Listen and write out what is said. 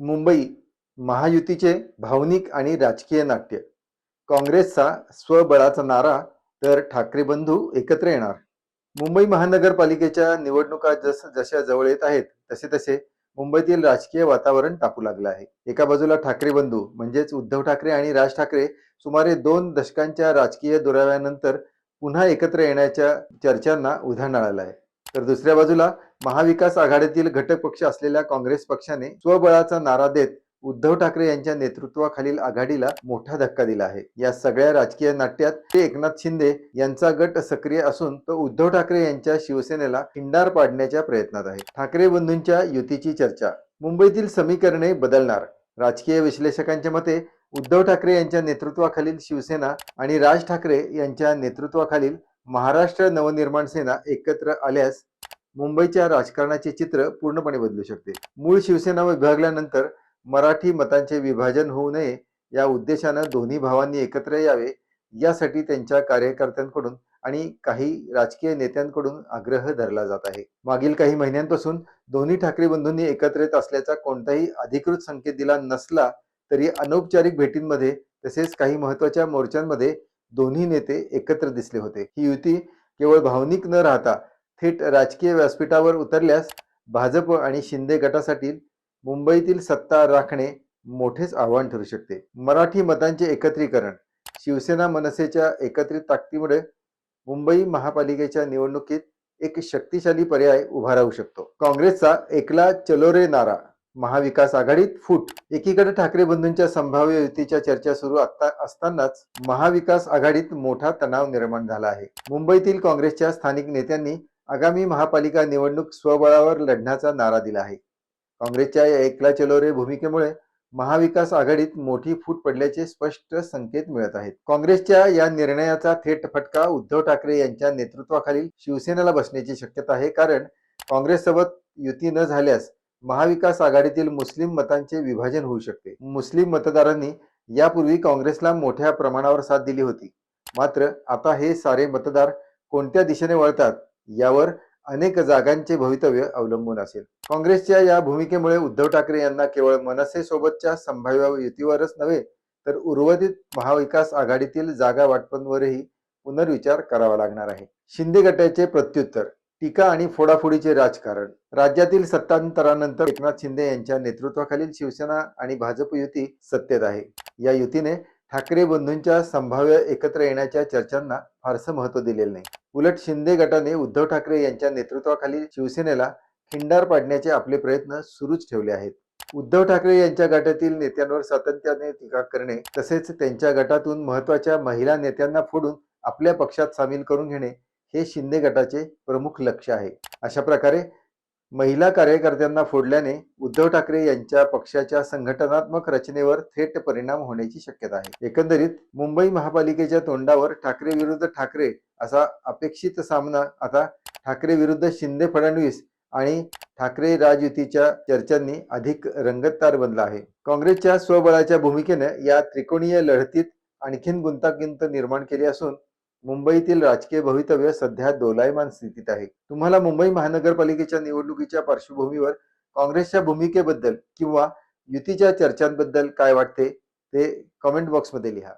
मुंबई महायुतीचे भावनिक आणि राजकीय नाट्य. काँग्रेसचा स्वबळाचा नारा तर ठाकरे बंधू एकत्र येणार. मुंबई महानगरपालिकेच्या निवडणुका जस जशा जवळ येत आहेत तसे तसे मुंबईतील राजकीय वातावरण तापू लागलं आहे. एका बाजूला ठाकरे बंधू म्हणजेच उद्धव ठाकरे आणि राज ठाकरे सुमारे दोन दशकांच्या राजकीय दुराव्यानंतर पुन्हा एकत्र येण्याच्या चर्चांना उधाण आलं आहे. तर दुसऱ्या बाजूला महाविकास आघाडीतील घटक पक्ष असलेल्या काँग्रेस पक्षाने स्वबळाचा नारा देत उद्धव ठाकरे यांच्या नेतृत्वाखालील आघाडीला मोठा धक्का दिला आहे. या सगळ्या राजकीय नाट्यात ते एकनाथ शिंदे यांचा गट सक्रिय असून तो उद्धव ठाकरे यांच्या शिवसेनेला खिंडार पाडण्याच्या प्रयत्नात आहे. ठाकरे बंधूंच्या युतीची चर्चा. मुंबईतील समीकरणे बदलणार. राजकीय विश्लेषकांच्या मते उद्धव ठाकरे यांच्या नेतृत्वाखालील शिवसेना आणि राज ठाकरे यांच्या नेतृत्वाखालील महाराष्ट्र नवनिर्माण सेना एकत्र आल्यास मुंबईच्या राजकारणाचे चित्र पूर्णपणे बदलू शकते. मूळ शिवसेना विभागल्यानंतर मराठी मतांचे विभाजन होऊ नये या उद्देशानं दोन्ही भावांनी एकत्र यावे यासाठी त्यांच्या कार्यकर्त्यांकडून आणि काही राजकीय नेत्यांकडून आग्रह धरला जात आहे. मागील काही महिन्यांपासून दोन्ही ठाकरे बंधूंनी एकत्र येत असल्याचा कोणताही अधिकृत संकेत दिला नसला तरी अनौपचारिक भेटींमध्ये तसेच काही महत्त्वाच्या मोर्चांमध्ये दोन्ही नेते एकत्र दिसले होते. ही युती केवळ भावनिक न राहता थेट राजकीय व्यासपीठावर उतरल्यास भाजप आणि शिंदे गटासाठी मुंबईतील सत्ता राखणे मोठेच आव्हान ठरू शकते. मराठी मतांचे एकत्रीकरण शिवसेना मनसेच्या एकत्रित ताकदीमुळे मुंबई महापालिकेच्या निवडणुकीत एक शक्तिशाली पर्याय उभा राहू शकतो. काँग्रेसचा एकला चलो रे नारा महाविकास आघाडीत फूट. एकीकडे ठाकरे बंधूंच्या संभाव्य युतीच्या चर्चा सुरू आता असतानाच महाविकास आघाडीत मोठा तणाव निर्माण झाला आहे. मुंबईतील काँग्रेसच्या स्थानिक नेत्यांनी आगामी महापालिका निवडणूक स्वबळावर लढण्याचा नारा दिला आहे. काँग्रेसच्या या एकला चलो रे भूमिकेमुळे महाविकास आघाडीत मोठी फूट पडल्याचे स्पष्ट संकेत मिळत आहेत. काँग्रेसच्या या निर्णयाचा थेट फटका उद्धव ठाकरे यांच्या नेतृत्वाखालील शिवसेनेला बसण्याची शक्यता आहे कारण काँग्रेससोबत युती न झाल्यास महाविकास आघाडीतील मुस्लिम मतांचे विभाजन होऊ शकते. मुस्लिम मतदारांनी यापूर्वी काँग्रेसला मोठ्या प्रमाणावर साथ दिली होती. मात्र आता हे सारे मतदार कोणत्या दिशेने वळतात? यावर अनेक जागांचे भवितव्य अवलंबून असेल. काँग्रेसच्या या भूमिकेमुळे उद्धव ठाकरे यांना केवळ मनसेसोबतच्या संभाव्य युतीवरच नव्हे तर उर्वरित महाविकास आघाडीतील जागा वाटपांवरही पुनर्विचार करावा लागणार आहे. शिंदे गटाचे प्रत्युत्तर टीका आणि फोडाफोडीचे राजकारण. राज्यातील सत्तांतरानंतर एकनाथ शिंदे यांच्या नेतृत्वाखालील शिवसेना आणि भाजप युती सत्तेत आहे. या युतीने ठाकरे बंधूंच्या संभाव्य एकत्र येण्याच्या चर्चांना फारसं महत्त्व दिलेलं नाही. उलट शिंदे गटाने उद्धव ठाकरे यांच्या नेतृत्वाखालील शिवसेनेला खिंडार पाडण्याचे आपले प्रयत्न सुरूच ठेवले आहेत. उद्धव ठाकरे यांच्या गटातील नेत्यांवर सातत्याने टीका करणे तसेच त्यांच्या गटातून महत्त्वाच्या महिला नेत्यांना फोडून आपल्या पक्षात सामील करून घेणे हे शिंदे गटाचे प्रमुख लक्ष आहे. अशा प्रकारे महिला कार्यकर्त्यांना फोडल्याने उद्धव ठाकरे यांच्या पक्षाच्या संघटनात्मक रचनेवर थेट परिणाम होण्याची शक्यता आहे. एकंदरीत मुंबई महापालिकेच्या तोंडावर ठाकरे विरुद्ध ठाकरे असा अपेक्षित सामना आता ठाकरे विरुद्ध शिंदे फडणवीस आणि ठाकरे राजयुतीच्या चर्चांनी अधिक रंगतदार बनला आहे. काँग्रेसच्या स्वबळाच्या भूमिकेनं या त्रिकोणीय लढतीत आणखीन गुंतागुंत निर्माण केली असून मुंबईतील राजकीय भवितव्य सध्या दोलायमान स्थितीत आहे. तुम्हाला मुंबई महानगरपालिकेच्या निवडणुकीच्या पार्श्वभूमीवर काँग्रेसच्या भूमिकेबद्दल किंवा युतीच्या चर्चांबद्दल काय वाटते ते कमेंट बॉक्समध्ये लिहा.